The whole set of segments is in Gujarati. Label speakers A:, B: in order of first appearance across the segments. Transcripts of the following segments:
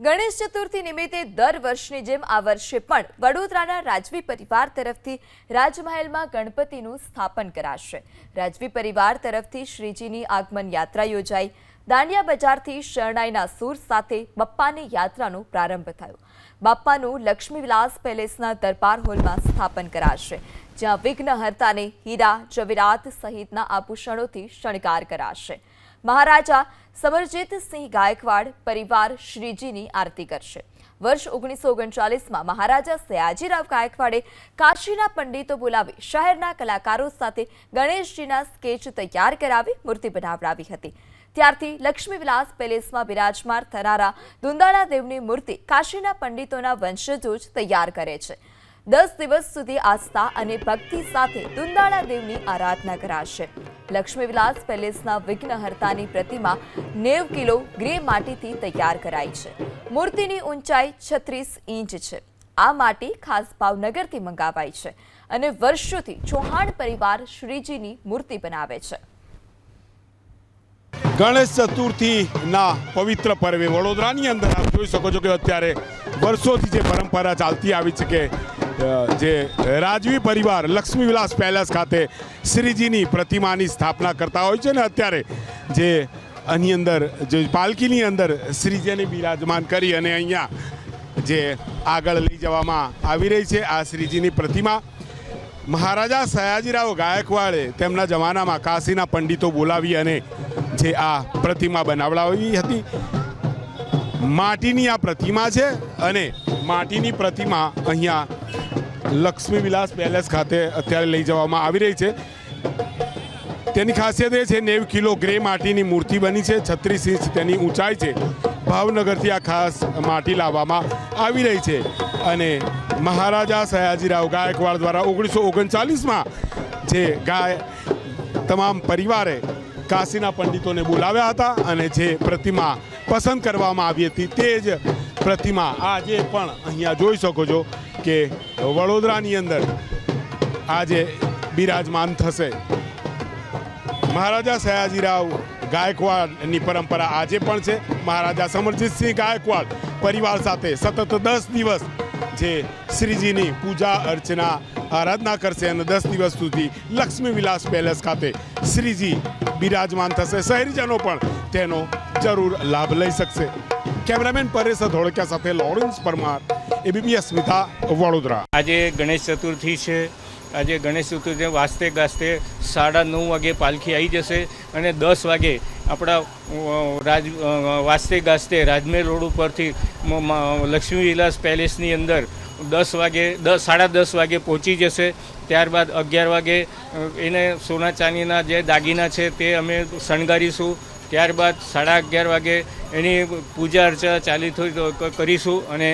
A: ગણેશ ચતુર્થી નિમિત્તે દર વર્ષની જેમ આ વર્ષે પણ વડોદરાના રાજવી પરિવાર તરફથી રાજમહેલમાં ગણપતિનું સ્થાપન કરાશે. રાજવી પરિવાર તરફથી શ્રીજીની આગમન યાત્રા યોજાઈ. દાંડિયા બજારથી શરણાઈના સૂર સાથે બપ્પાની યાત્રાનો પ્રારંભ થયો. બાપ્પાનું લક્ષ્મી વિલાસ પેલેસના દરબાર હોલમાં સ્થાપન કરાશે, જ્યાં વિઘ્નહર્તાને હીરા જવેરાત સહિતના આભૂષણોથી શણગાર કરાશે. મહારાજા સમરજીતસિંહ ગાયકવાડ પરિવાર શ્રીજીની આરતી કરશે. વર્ષ ઓગણીસો ઓગણચાલીસમાં મહારાજા સયાજીરાવ ગાયકવાડે કાશીના પંડિતો બોલાવી શહેરના કલાકારો સાથે ગણેશજીના સ્કેચ તૈયાર કરાવી મૂર્તિ બનાવડાવી હતી. ત્યારથી લક્ષ્મી વિલાસ પેલેસમાં બિરાજમાન થનારા દુંદાળા દેવની મૂર્તિ કાશીના પંડિતોના વંશજો જ તૈયાર કરે છે. દસ દિવસ સુધી આસ્થા અને ભક્તિ સાથે દુંદાળા દેવની આરાધના કરાશે. લક્ષ્મી વિલાસ પેલેસના વિઘ્નહર્તાની પ્રતિમા નેવ કિલો ગ્રે માટીથી તૈયાર કરાઈ છે. મૂર્તિની ઊંચાઈ છત્રીસ ઇંચ છે. આ માટી ખાસ ભાવનગરથી મંગાવાઈ છે અને વર્ષોથી ચૌહાણ પરિવાર શ્રીજીની મૂર્તિ બનાવે છે.
B: ગણેશ ચતુર્થીના પવિત્ર પર્વે વડોદરાની અંદર આપ જોઈ શકો છો કે અત્યારે વર્ષોથી જે પરંપરા ચાલતી આવી છે કે જે રાજવી પરિવાર લક્ષ્મી વિલાસ પેલેસ ખાતે શ્રીજીની પ્રતિમાની સ્થાપના કરતા હોય છે ને અત્યારે જે આની અંદર, જે પાલકીની અંદર શ્રીજીને બિરાજમાન કરી અને અહીંયા જે આગળ લઈ જવામાં આવી રહી છે આ શ્રીજીની પ્રતિમા. મહારાજા સયાજીરાવ ગાયકવાડે તેમના જમાનામાં કાશીના પંડિતો બોલાવી અને જે આ પ્રતિમા બનાવડાવી હતી. માટીની આ પ્રતિમા છે અને માટીની પ્રતિમા અહીંયા લક્ષ્મી વિલાસ પેલેસ ખાતે અત્યારે લઈ જવામાં આવી રહી છે. તેની ખાસિયત એ છે, નેવ કિલો ગ્રે માટીની મૂર્તિ બની છે, છત્રીસ ઇંચ તેની ઊંચાઈ છે. ભાવનગરથી આ ખાસ માટી લાવવામાં આવી રહી છે. અને મહારાજા સયાજીરાવ ગાયકવાડ દ્વારા ઓગણીસો ઓગણચાલીસમાં જે ગાય તમામ પરિવારે કાશીના પંડિતોને બોલાવ્યા હતા અને જે પ્રતિમા પસંદ કરવામાં આવી હતી તે જ પ્રતિમા આજે પણ અહીંયા જોઈ શકો છો કે વડોદરાની અંદર આજે બિરાજમાન થશે. મહારાજા સયાજીરાવ ગાયકવાડની પરંપરા આજે પણ છે. મહારાજા સમરજીતસિંહ ગાયકવાડ પરિવાર સાથે સતત દસ દિવસ જે શ્રીજીની પૂજા અર્ચના આરાધના કરશે અને દસ દિવસ સુધી લક્ષ્મી વિલાસ પેલેસ ખાતે શ્રીજી બિરાજમાન થશે. શહેરીજનો પણ તેનો જરૂર લાભ લઈ શકશે. કેમેરામેન પરેશ ધોળકિયા સાથે લોરેન્સ પરમાર એબીપી અસ્મિતા વડોદરા.
C: આજે ગણેશ ચતુર્થી છે. આજે ગણેશ ચતુર્થી વાસ્તે ગાસ્તે સાડા નવ વાગે પાલખી આવી જશે અને દસ વાગે આપણા રાજ વાસ્તે ગાસ્તે રાજમેર રોડ ઉપરથી લક્ષ્મી વિલાસ પેલેસની અંદર દસ વાગે, દસ, સાડા દસ વાગે પહોંચી જશે. ત્યારબાદ અગિયાર વાગે એને સોના ચાંદીના જે દાગીના છે તે અમે શણગારીશું. ત્યારબાદ સાડા અગિયાર વાગે એની પૂજા અર્ચના ચાલી કરીશું અને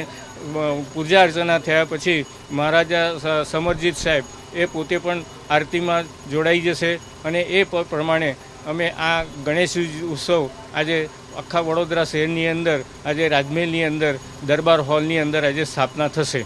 C: પૂજા અર્ચના થયા પછી મહારાજા સમરજીત સાહેબ એ પોતે પણ આરતીમાં જોડાઈ જશે અને એ પ્રમાણે અમે આ ગણેશ ઉત્સવ આજે આખા વડોદરા શહેરની અંદર, આજે રાજમહેલની અંદર, દરબાર હોલની અંદર આજે સ્થાપના થશે.